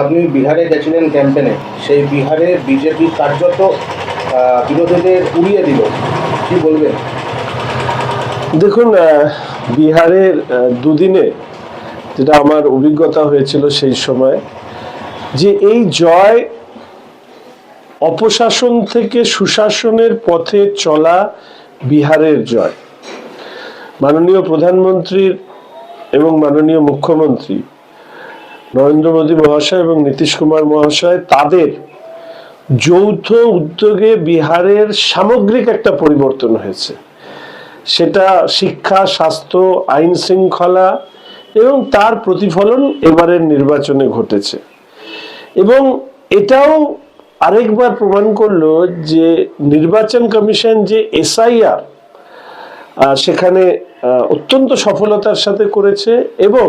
আপনি বিহারে গেছিলেন ক্যাম্পেনে সেই বিহারে বিজেপি কার্যত বিরোধীদের উড়িয়ে দিল। কি বলবেন? দেখুন বিহারের দুদিনে যেটা আমার অভিজ্ঞতা হয়েছিল সেই সময়, যে এই জয় অপশাসন থেকে সুশাসনের পথে চলা বিহারের জয়। মাননীয় প্রধানমন্ত্রীর এবং মাননীয় মুখ্যমন্ত্রী নরেন্দ্র মোদী মহাশয় এবং নীতিশ কুমার মহাশয় তাদের যৌথ উদ্যোগে বিহারের সামগ্রিক একটা পরিবর্তন হয়েছে। সেটা শিক্ষা, স্বাস্থ্য, আইন শৃঙ্খলা এবং তার প্রতিফলন এবারের নির্বাচনে ঘটেছে। এবং এটাও আরেকবার প্রমাণ করল যে নির্বাচন কমিশন যে এসআইআর সেখানে অত্যন্ত সফলতার সাথে করেছে এবং